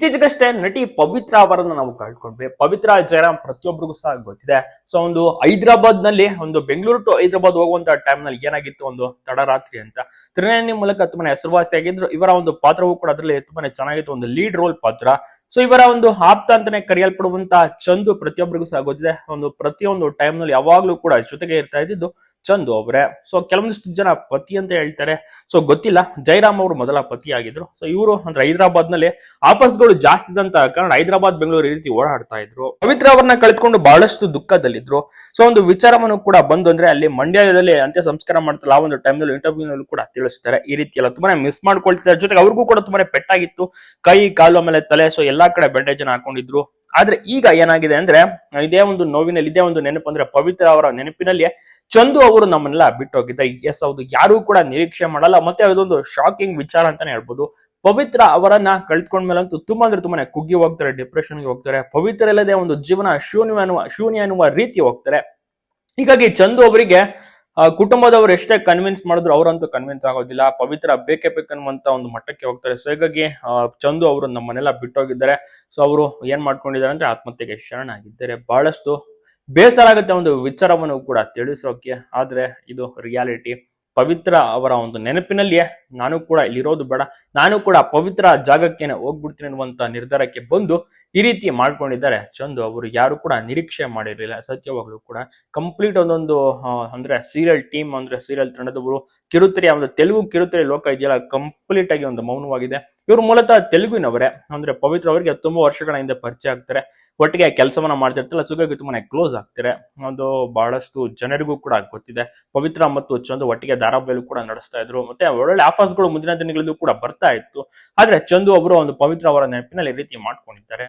ಇತ್ತೀಚೆಗಷ್ಟೇ ನಟಿ ಪವಿತ್ರ ಅವರನ್ನು ನಾವು ಕಳ್ಕೊಂಡ್ವಿ ಪವಿತ್ರ ಜಯರಾಮ್ ಪ್ರತಿಯೊಬ್ಬರಿಗೂ ಸಹ ಗೊತ್ತಿದೆ. ಸೊ, ಒಂದು ಹೈದರಾಬಾದ್ನಲ್ಲಿ ಒಂದು ಬೆಂಗಳೂರು ಟು ಹೈದರಾಬಾದ್ ಹೋಗುವಂತ ಟೈಮ್ನಲ್ಲಿ ಏನಾಗಿತ್ತು ಒಂದು ತಡರಾತ್ರಿ ಅಂತ. ತ್ರಿನೇಣಿ ಮೂಲಕ ತುಂಬಾನೇ ಹೆಸರುವಾಸಿಯಾಗಿದ್ರು ಇವರ ಒಂದು ಪಾತ್ರವೂ ಕೂಡ ಅದರಲ್ಲಿ ತುಂಬಾನೇ ಚೆನ್ನಾಗಿತ್ತು. ಒಂದು ಲೀಡ್ ರೋಲ್ ಪಾತ್ರ. ಸೊ, ಇವರ ಒಂದು ಆಪ್ತ ಅಂತಾನೆ ಕರೆಯಲ್ಪಡುವಂತ ಚಂದು ಪ್ರತಿಯೊಬ್ಬರಿಗೂ ಸಹ ಗೊತ್ತಿದೆ. ಒಂದು ಪ್ರತಿಯೊಂದು ಟೈಮ್ನಲ್ಲಿ ಯಾವಾಗ್ಲೂ ಕೂಡ ಜೊತೆಗೆ ಇರ್ತಾ ಇದ್ದಿದ್ದು. ಚಂದು ಅವರೇ ಸೊ ಕೆಲವೊಂದಿಷ್ಟು ಜನ ಪತಿ ಅಂತ ಹೇಳ್ತಾರೆ. ಸೊ ಗೊತ್ತಿಲ್ಲ. ಜೈರಾಮ್ ಅವರು ಮೊದಲ ಪತಿ ಆಗಿದ್ರು. ಸೊ ಇವರು ಅಂದ್ರೆ ಹೈದರಾಬಾದ್ನಲ್ಲಿ ಆಫರ್ಸ್ಗಳು ಜಾಸ್ತಿ ಇದಂತ ಕಾರಣ ಹೈದರಾಬಾದ್, ಬೆಂಗಳೂರು ಈ ರೀತಿ ಓಡಾಡ್ತಾ ಇದ್ರು. ಪವಿತ್ರ ಅವರನ್ನ ಕಳೆದುಕೊಂಡು ಬಹಳಷ್ಟು ದುಃಖದಲ್ಲಿದ್ರು. ಸೊ ಒಂದು ವಿಚಾರವನ್ನು ಕೂಡ ಬಂದು ಅಂದ್ರೆ ಅಲ್ಲಿ ಮಂಡ್ಯದಲ್ಲಿ ಅಂತ್ಯ ಸಂಸ್ಕಾರ ಮಾಡ್ತಲ್ಲ ಆ ಒಂದು ಟೈಮ್ನಲ್ಲಿ ಇಂಟರ್ವ್ಯೂ ನಲ್ಲಿ ಕೂಡ ತಿಳಿಸ್ತಾರೆ. ಈ ರೀತಿ ಎಲ್ಲ ತುಂಬಾನೇ ಮಿಸ್ ಮಾಡ್ಕೊಳ್ತಿದ್ದಾರೆ. ಜೊತೆಗೆ ಅವ್ರಿಗೂ ಕೂಡ ತುಂಬಾನೇ ಪೆಟ್ಟಾಗಿತ್ತು. ಕೈ, ಕಾಲು, ಆಮೇಲೆ ತಲೆ. ಸೊ ಎಲ್ಲಾ ಕಡೆ ಬ್ಯಾಂಡೇಜ್ ಹಾಕೊಂಡಿದ್ರು. ಆದ್ರೆ ಈಗ ಏನಾಗಿದೆ ಅಂದ್ರೆ, ಇದೇ ಒಂದು ನೋವಿನಲ್ಲಿ, ಇದೇ ಒಂದು ನೆನಪು ಅಂದ್ರೆ ಪವಿತ್ರ ಅವರ ನೆನಪಿನಲ್ಲಿ ಚಂದು ಅವರು ನಮ್ಮನ್ನೆಲ್ಲ ಬಿಟ್ಟು ಹೋಗಿದ್ದಾರೆ ಎಸ್ ಹೌದು. ಯಾರು ಕೂಡ ನಿರೀಕ್ಷೆ ಮಾಡಲ್ಲ. ಮತ್ತೆ ಅದೊಂದು ಶಾಕಿಂಗ್ ವಿಚಾರ ಅಂತಾನೆ ಹೇಳ್ಬೋದು. ಪವಿತ್ರ ಅವರನ್ನ ಕಳ್ಕೊಂಡ್ಮೇಲಂತೂ ತುಂಬಾ ಅಂದ್ರೆ ತುಂಬಾನೇ ಕುಗ್ಗಿ ಹೋಗ್ತಾರೆ ಡಿಪ್ರೆಷನ್ಗೆ ಹೋಗ್ತಾರೆ. ಪವಿತ್ರ ಇಲ್ಲದೆ ಒಂದು ಜೀವನ ಶೂನ್ಯ ಅನ್ನುವ ಶೂನ್ಯ ಅನ್ನುವ ರೀತಿ ಹೋಗ್ತಾರೆ. ಹೀಗಾಗಿ ಚಂದು ಅವರಿಗೆ ಕುಟುಂಬದವರು ಎಷ್ಟೇ ಕನ್ವಿನ್ಸ್ ಮಾಡಿದ್ರು ಅವರಂತೂ ಕನ್ವಿನ್ಸ್ ಆಗೋದಿಲ್ಲ. ಪವಿತ್ರ ಬೇಕೇ ಬೇಕನ್ನುವಂತ ಒಂದು ಮಟ್ಟಕ್ಕೆ ಹೋಗ್ತಾರೆ. ಸೊ ಹೀಗಾಗಿ ಚಂದು ಅವರು ನಮ್ಮನ್ನೆಲ್ಲ ಬಿಟ್ಟೋಗಿದ್ದಾರೆ. ಸೊ ಅವರು ಏನ್ ಮಾಡ್ಕೊಂಡಿದ್ದಾರೆ ಅಂದ್ರೆ ಆತ್ಮಹತ್ಯೆಗೆ ಶರಣಾಗಿದ್ದಾರೆ. ಬಹಳಷ್ಟು ಬೇಸರ ಆಗುತ್ತೆ ಒಂದು ವಿಚಾರವನ್ನು ಕೂಡ ತಿಳಿಸೋಕೆ. ಆದ್ರೆ ಇದು ರಿಯಾಲಿಟಿ ಪವಿತ್ರ ಅವರ ಒಂದು ನೆನಪಿನಲ್ಲಿಯೇ ನಾನು ಕೂಡ ಇಲ್ಲಿರೋದು ಬೇಡ. ನಾನು ಕೂಡ ಪವಿತ್ರ ಜಾಗಕ್ಕೆ ಹೋಗ್ಬಿಡ್ತೀನಿ ಅನ್ನುವಂತ ನಿರ್ಧಾರಕ್ಕೆ ಬಂದು ಈ ರೀತಿ ಮಾಡ್ಕೊಂಡಿದ್ದಾರೆ. ಚಂದು ಅವರು ಯಾರು ಕೂಡ ನಿರೀಕ್ಷೆ ಮಾಡಿರಲಿಲ್ಲ. ಸತ್ಯವಾಗ್ಲೂ ಕೂಡ ಕಂಪ್ಲೀಟ್ ಒಂದೊಂದು ಅಂದ್ರೆ ಸೀರಿಯಲ್ ಟೀಮ್ ಅಂದ್ರೆ ಸೀರಿಯಲ್ ತಂಡದವರು ಕಿರುತೆರೆ, ಒಂದು ತೆಲುಗು ಕಿರುತೆರೆ ಲೋಕ ಇದೆಯಲ್ಲ ಕಂಪ್ಲೀಟ್ ಆಗಿ ಒಂದು ಮೌನವಾಗಿದೆ. ಇವರು ಮೂಲತಃ ತೆಲುಗಿನವರೇ. ಅಂದ್ರೆ ಪವಿತ್ರ ಅವರಿಗೆ ತುಂಬಾ ವರ್ಷಗಳ ಹಿಂದೆ ಪರಿಚಯ ಆಗ್ತಾರೆ. ಒಟ್ಟಿಗೆ ಕೆಲಸವನ್ನ ಮಾಡ್ತಿರ್ತಲ್ಲ ಸುಗಾಗಿ ತುಂಬಾನೇ ಕ್ಲೋಸ್ ಆಗ್ತಾರೆ. ಒಂದು ಬಹಳಷ್ಟು ಜನರಿಗೂ ಕೂಡ ಗೊತ್ತಿದೆ. ಪವಿತ್ರ ಮತ್ತು ಚಂದು ಒಟ್ಟಿಗೆ ಧಾರಾವಾಹಿಯಲ್ಲೂ ಕೂಡ ನಡೆಸ್ತಾ ಇದ್ರು. ಮತ್ತೆ ಒಳ್ಳೊಳ್ಳೆ ಆಫರ್ಸ್ಗಳು ಮುಂದಿನ ದಿನಗಳಲ್ಲೂ ಕೂಡ ಬರ್ತಾ ಇತ್ತು. ಆದ್ರೆ ಚಂದು ಅವರು ಒಂದು ಪವಿತ್ರ ಅವರ ನೆನಪಿನಲ್ಲಿ ರೀತಿ ಮಾಡ್ಕೊಂಡಿದ್ದಾರೆ.